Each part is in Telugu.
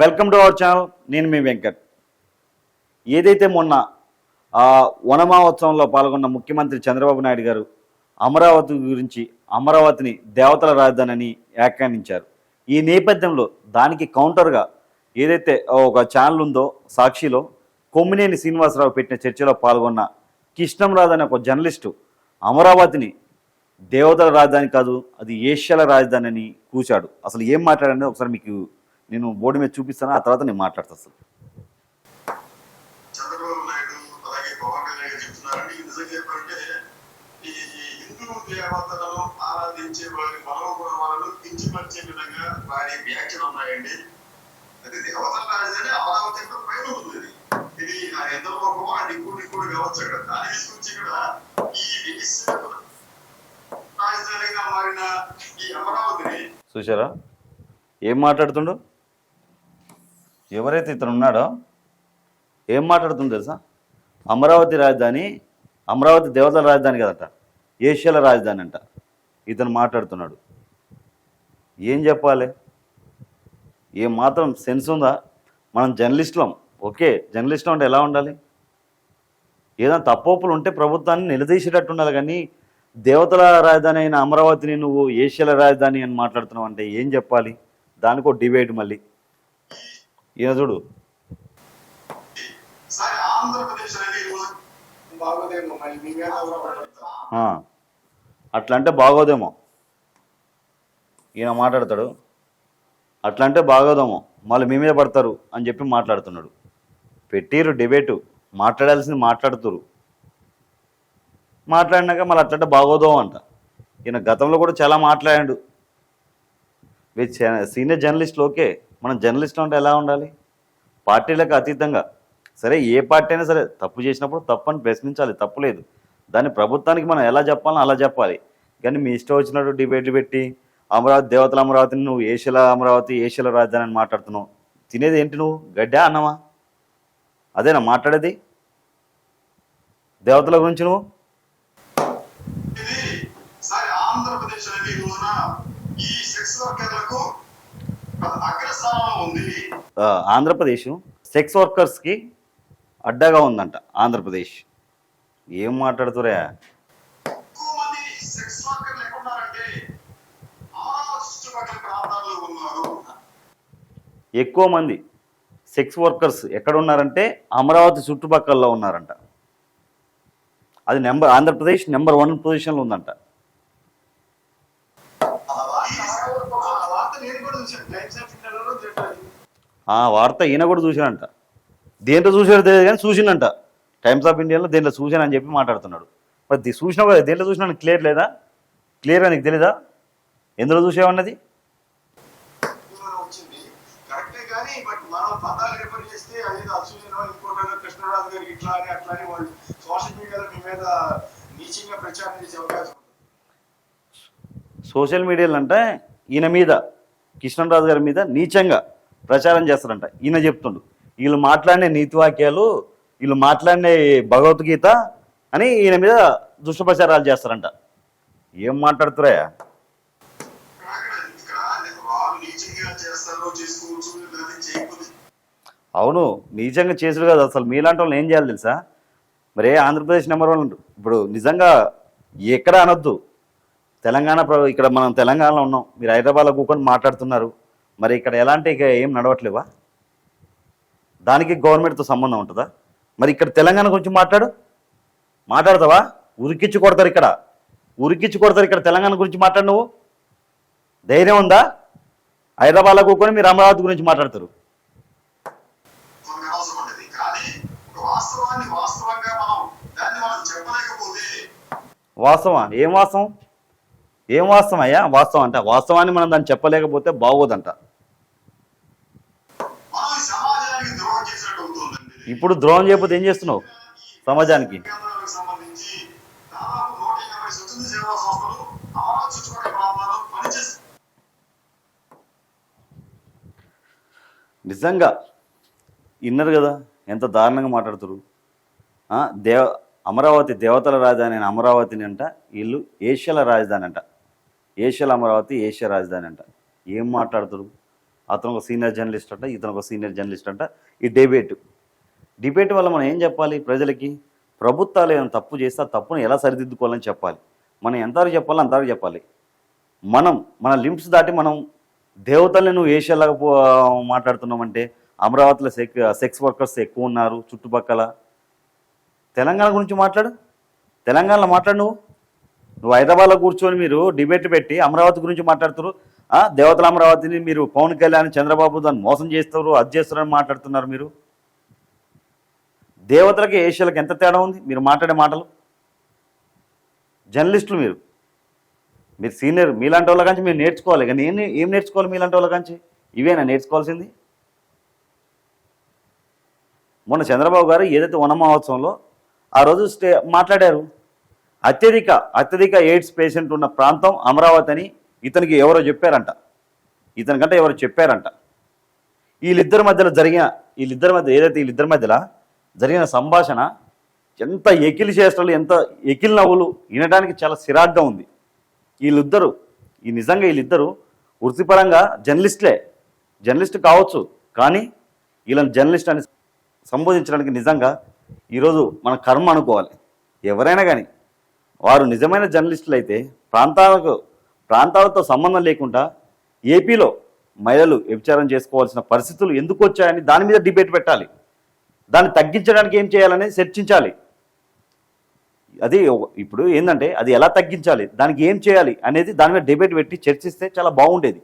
Welcome to our channel. నేను మీ వెంకట్. ఏదైతే మొన్న ఆ, వనమహోత్సవంలో పాల్గొన్న ముఖ్యమంత్రి చంద్రబాబు నాయుడు గారు అమరావతి గురించి అమరావతిని దేవతల రాజధాని అని వ్యాఖ్యానించారు. ఈ నేపథ్యంలో దానికి కౌంటర్గా ఏదైతే ఒక ఛానల్ ఉందో సాక్షిలో కొమ్మినేని శ్రీనివాసరావు పెట్టిన చర్చలో పాల్గొన్న కృష్ణంరాజు అనే ఒక జర్నలిస్టు అమరావతిని దేవతల రాజధాని కాదు అది ఏషియాల రాజధాని అని కూచాడు. అసలు ఏం మాట్లాడండి ఒకసారి మీకు నేను బోర్డు మీద చూపిస్తాను? ఆ తర్వాత నేను ఈ హిందూ దేవతలను ఆరాధించే వారి మనోగుణాలను కించపరిచే విధంగా వారి వ్యాఖ్యలు ఉన్నాయండి. అది దేవతల రాజధాని అమరావతి యొక్క పైన ఉంది ఇది. ఇది ఆ ఎంత లోపమో ఆ నిక్కుడు నిక్కుడు కావచ్చు అక్కడ. దాన్ని తీసుకొచ్చి ఇక్కడ ఈ వేశ్య రాజధానిగా మారిన ఈ అమరావతిని చూసారా ఏం మాట్లాడుతుండు? ఎవరైతే ఇతను ఉన్నాడో ఏం మాట్లాడుతుందో తెలుసా? అమరావతి రాజధాని అమరావతి దేవతల రాజధాని కదట ఏషియాల రాజధాని అంట. ఇతను మాట్లాడుతున్నాడు. ఏం చెప్పాలి? ఏం మాత్రం సెన్స్ ఉందా? మనం జర్నలిస్టులం ఓకే జర్నలిస్టులు అంటే ఎలా ఉండాలి? ఏదైనా తప్పోపులు ఉంటే ప్రభుత్వాన్ని నిలదీసేటట్టు ఉండాలి కానీ దేవతల రాజధాని అయిన అమరావతిని నువ్వు ఏషియాల రాజధాని అని మాట్లాడుతున్నావు అంటే ఏం చెప్పాలి? దానికో డిబేట్ మళ్ళీ. ఈయన చూడు. అట్లా అంటే బాగోదేమో ఈయన మాట్లాడతాడు. అట్లా అంటే బాగోదేమో. మళ్ళీ మీ మీద పడతారు అని చెప్పి మాట్లాడుతున్నాడు. పెట్టిరు డిబేటు. మాట్లాడాల్సింది మాట్లాడుతురు మాట్లాడినాక మళ్ళీ అట్లంటే బాగోదో అంట. ఈయన గతంలో కూడా చాలా మాట్లాడాడు. విత్ సీనియర్ జర్నలిస్టులు ఓకే మనం జర్నలిస్టులు అంటే ఎలా ఉండాలి? పార్టీలకు అతీతంగా. సరే ఏ పార్టీ అయినా సరే తప్పు చేసినప్పుడు తప్పని ప్రశ్నించాలి తప్పులేదు దాన్ని ప్రభుత్వానికి మనం ఎలా చెప్పాలో అలా చెప్పాలి. కానీ మీ ఇష్టం వచ్చినట్టు డిబేట్ పెట్టి అమరావతి దేవతల అమరావతిని నువ్వు ఏషియాల అమరావతి ఏషియాల రాజధాని అని మాట్లాడుతున్నావు. తినేది ఏంటి నువ్వు? గడ్డా అన్నమా? అదేనా మాట్లాడేది? దేవతల గురించి నువ్వు? ఆంధ్రప్రదేశ్ అనేది ఈ సెక్స్ వర్కర్లకు ఆంధ్రప్రదేశ్ సెక్స్ వర్కర్స్కి అడ్డగా ఉందంట ఆంధ్రప్రదేశ్. ఏం మాట్లాడుతురా ఎక్కువ మంది సెక్స్ వర్కర్స్ ఎక్కడ ఉన్నారంటే అమరావతి చుట్టుపక్కల ఉన్నారంట. అది నెంబర్ ఆంధ్రప్రదేశ్ నెంబర్ వన్ పొజిషన్లో ఉందంట ఆ వార్త ఆ వార్త నేను కూడా చూశాను టైమ్స్ ఆఫ్ ఇండియాలో చెప్పాను ఆ వార్త ఈయన కూడా చూశానంట దేంట్లో చూసాడో తెలియదు కానీ చూసిండంట. టైమ్స్ ఆఫ్ ఇండియాలో దేంట్లో చూశానని చెప్పి మాట్లాడుతున్నాడు. మరి చూసినావు కదా దేంట్లో చూసినా క్లియర్ లేదా? క్లియర్గా నీకు తెలీదా? ఎందులో చూసావన్నది అని అని సోషల్ మీడియాలో అంటే ఈయన మీద కృష్ణరాజు గారి మీద నీచంగా ప్రచారం చేస్తారంట ఈయన చెప్తుండు వీళ్ళు మాట్లాడిన నీతి వాక్యాలు వీళ్ళు మాట్లాడిన భగవద్గీత అని ఈయన మీద దుష్టప్రచారాలు చేస్తారంట. ఏం మాట్లాడుతురాయా అవును నిజంగా చేసారు కదా అసలు. మీలాంటి వాళ్ళని ఏం చేయాలి తెలుసా? మరి ఆంధ్రప్రదేశ్ నెంబర్ వన్ ఇప్పుడు నిజంగా ఎక్కడ అనొద్దు. తెలంగాణ ఇక్కడ మనం తెలంగాణలో ఉన్నాం. మీరు హైదరాబాద్లో కూకొని మాట్లాడుతున్నారు. మరి ఇక్కడ ఎలాంటి ఏం నడవట్లేవా? దానికి గవర్నమెంట్తో సంబంధం ఉంటుందా? మరి ఇక్కడ తెలంగాణ గురించి మాట్లాడు. మాట్లాడతావా? ఉరికిచ్చి కొడతారు ఇక్కడ. ఉరికిచ్చి కొడతారు ఇక్కడ తెలంగాణ గురించి మాట్లాడు నువ్వు. ధైర్యం ఉందా? హైదరాబాద్లో కూర్చొని మీరు అమరావతి గురించి మాట్లాడతారు. వాస్తవం. ఏం వాస్తవం? ఏం వాస్తవం అయ్యా వాస్తవం అంట. వాస్తవాన్ని మనం దాన్ని చెప్పలేకపోతే బాగోదంట. ఇప్పుడు ద్రోహం చేయకపోతే ఏం చేస్తున్నావు? సమాజానికి. నిజంగా విన్నారు కదా? ఎంత దారుణంగా మాట్లాడుతారు దేవ అమరావతి దేవతల రాజధాని అమరావతిని అంట వీళ్ళు ఏషియాల రాజధాని అంట. ఏషియాలో అమరావతి ఏషియా రాజధాని అంట. ఏం మాట్లాడతాడు అతను ఒక సీనియర్ జర్నలిస్ట్ అంట ఇతను ఒక సీనియర్ జర్నలిస్ట్ అంట. ఈ డిబేట్. డిబేట్ వల్ల మనం ఏం చెప్పాలి ప్రజలకి? ప్రభుత్వాలు ఏమైనా తప్పు చేస్తే ఆ తప్పును ఎలా సరిదిద్దుకోవాలని చెప్పాలి? మనం ఎంతవరకు చెప్పాలో అంతవరకు చెప్పాలి. మనం మన లిమిట్స్ దాటి మనం దేవతల్ని నువ్వు ఏషియాలాగా పో- మాట్లాడుతున్నామంటే అమరావతిలో సెక్ సెక్స్ వర్కర్స్ ఎక్కువ ఉన్నారు చుట్టుపక్కల. తెలంగాణ గురించి మాట్లాడు. తెలంగాణలో మాట్లాడు నువ్వు. నువ్వు హైదరాబాద్లో కూర్చొని మీరు డిబేట్ పెట్టి అమరావతి గురించి మాట్లాడుతున్నారు. ఆ, దేవతల అమరావతిని మీరు పవన్ కళ్యాణ్ చంద్రబాబు దాన్ని మోసం చేస్తారు అది చేస్తారని మాట్లాడుతున్నారు మీరు. దేవతలకి ఏషియాలకు ఎంత తేడా ఉంది? మీరు మాట్లాడే మాటలు. జర్నలిస్టులు మీరు. మీరు సీనియర్ మీలాంటి వాళ్ళ కంచి మీరు నేర్చుకోవాలి. కానీ ఏం ఏం నేర్చుకోవాలి మీలాంటి వాళ్ళ కంచి? ఇవేనా నేర్చుకోవాల్సింది? మొన్న చంద్రబాబు గారు ఏదైతే వన మహోత్సవంలో ఆ రోజు స్టే మాట్లాడారు. అత్యధిక అత్యధిక ఎయిడ్స్ పేషెంట్ ఉన్న ప్రాంతం అమరావతి అని ఇతనికి ఎవరో చెప్పారంట. ఇతనికంటే ఎవరో చెప్పారంట. వీళ్ళిద్దరి మధ్యలో జరిగిన వీళ్ళిద్దరి మధ్య ఏదైతే వీళ్ళిద్దరి మధ్యలో జరిగిన సంభాషణ ఎంత ఎకిలి చేష్టలు ఎంత ఎకిలి నవ్వులు వినడానికి చాలా సిరాగ్గా ఉంది. వీళ్ళిద్దరు ఈ నిజంగా వీళ్ళిద్దరు వృత్తిపరంగా జర్నలిస్ట్లే. జర్నలిస్ట్ కావచ్చు కానీ వీళ్ళని జర్నలిస్ట్ అని సంబోధించడానికి నిజంగా ఈరోజు మన కర్మ అనుకోవాలి. ఎవరైనా కానీ వారు నిజమైన జర్నలిస్టులు అయితే ప్రాంతాలకు ప్రాంతాలతో సంబంధం లేకుండా ఏపీలో మహిళలు వ్యభిచారం చేసుకోవాల్సిన పరిస్థితులు ఎందుకు వచ్చాయని దాని మీద డిబేట్ పెట్టాలి. దాన్ని తగ్గించడానికి ఏం చేయాలని చర్చించాలి. అది ఇప్పుడు ఏంటంటే అది ఎలా తగ్గించాలి దానికి ఏం చేయాలి అనేది దాని మీద డిబేట్ పెట్టి చర్చిస్తే చాలా బాగుండేది.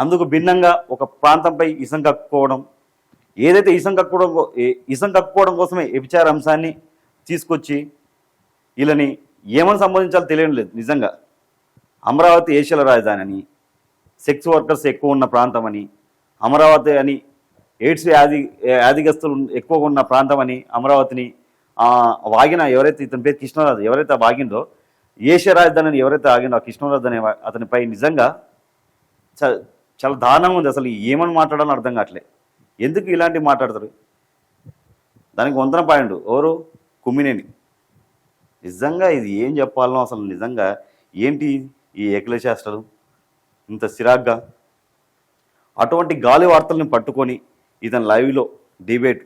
అందుకు భిన్నంగా ఒక ప్రాంతంపై ఇసం కక్కుకోవడం ఏదైతే ఇసం కక్కుకోవడం ఇసం కక్కుకోవడం కోసమే వ్యభిచార అంశాన్ని తీసుకొచ్చి వీళ్ళని ఏమని సంబంధించాలో తెలియడం లేదు నిజంగా. అమరావతి ఏషియాల రాజధాని అని సెక్స్ వర్కర్స్ ఎక్కువ ఉన్న ప్రాంతం అని అమరావతి అని ఎయిడ్స్ వ్యాధి వ్యాధిగస్తులు ఎక్కువగా ఉన్న ప్రాంతం అని అమరావతిని వాగిన ఎవరైతే ఇతని పేరు కృష్ణరాజు ఎవరైతే వాగిందో ఏషియా రాజధాని అని ఎవరైతే ఆగిందో ఆ కృష్ణరాజు అనే అతనిపై నిజంగా చాలా దారుణంగా ఉంది. అసలు ఏమని మాట్లాడాలని అర్థం కావట్లే. ఎందుకు ఇలాంటివి మాట్లాడతారు? దానికి వంతన పాయింట్ ఎవరు? కుమ్మినేని. నిజంగా ఇది ఏం చెప్పాలనో అసలు నిజంగా ఏంటి ఈ ఏకల ఇంత సిరాగ్గా? అటువంటి గాలి వార్తల్ని పట్టుకొని ఇతని లైవ్లో డిబేట్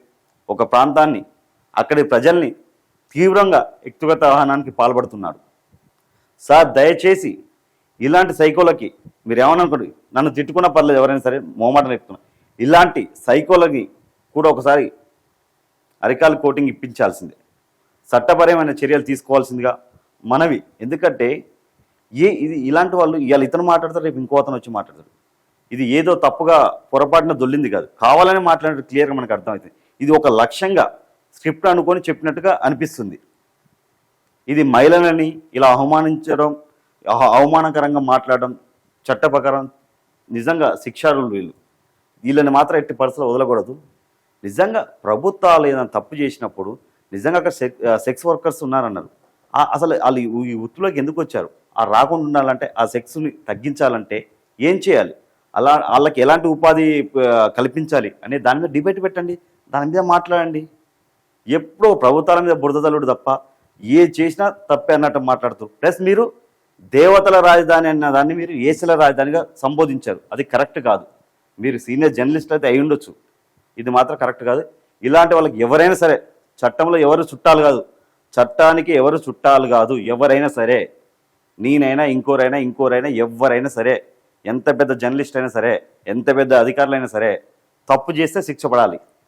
ఒక ప్రాంతాన్ని అక్కడి ప్రజల్ని తీవ్రంగా వ్యక్తిగత ఆహ్వానానికి పాల్పడుతున్నాడు. సార్ దయచేసి ఇలాంటి సైకోలకి మీరు ఏమనుకోండి నన్ను తిట్టుకున్న పర్లేదు ఎవరైనా సరే మోమాట నేర్పుతున్నా ఇలాంటి సైకోలకి కూడా ఒకసారి అరికాల కోటింగ్ ఇప్పించాల్సిందే. చట్టపరమైన చర్యలు తీసుకోవాల్సిందిగా మనవి. ఎందుకంటే ఏ ఇది ఇలాంటి వాళ్ళు ఇవాళ ఇతను మాట్లాడతారు రేపు ఇంకో అతను వచ్చి మాట్లాడతారు ఇది ఏదో తప్పుగా పొరపాటున దొల్లింది కాదు. కావాలని మాట్లాడినట్టు క్లియర్గా మనకు అర్థమవుతుంది. ఇది ఒక లక్ష్యంగా స్క్రిప్ట్ అనుకొని చెప్పినట్టుగా అనిపిస్తుంది. ఇది మహిళలని ఇలా అవమానించడం అవమానకరంగా మాట్లాడడం చట్ట ప్రకారం నిజంగా శిక్షారులు వీళ్ళు. వీళ్ళని మాత్రం ఎట్టి పరిస్థితులు వదలకూడదు. నిజంగా ప్రభుత్వాలు ఏదైనా తప్పు చేసినప్పుడు నిజంగా అక్కడ సెక్ సెక్స్ వర్కర్స్ ఉన్నారన్నారు. అసలు వాళ్ళు ఈ- వృత్తిలోకి ఎందుకు వచ్చారు? ఆ రాకుండా ఉండాలంటే ఆ సెక్స్ని తగ్గించాలంటే ఏం చేయాలి? అలా వాళ్ళకి ఎలాంటి ఉపాధి కల్పించాలి అనే దాని మీద డిబేట్ పెట్టండి. దాని మీద మాట్లాడండి. ఎప్పుడో ప్రభుత్వాల మీద బురద తప్ప ఏ చేసినా తప్పే అన్నట్టు మాట్లాడుతూ ప్లస్ మీరు దేవతల రాజధాని అన్న దాన్ని మీరు ఏసీల రాజధానిగా సంబోధించారు. అది కరెక్ట్ కాదు. మీరు సీనియర్ జర్నలిస్ట్ అయితే అయి ఉండొచ్చు. ఇది మాత్రం కరెక్ట్ కాదు. ఇలాంటి వాళ్ళకి ఎవరైనా సరే చట్టంలో ఎవరు చుట్టాలు కాదు. చట్టానికి ఎవరు చుట్టాలు కాదు. ఎవరైనా సరే నేనైనా ఇంకోరైనా ఇంకోరైనా ఎవరైనా సరే ఎంత పెద్ద జర్నలిస్ట్ అయినా సరే ఎంత పెద్ద అధికారులైనా సరే తప్పు చేస్తే శిక్ష పడాలి.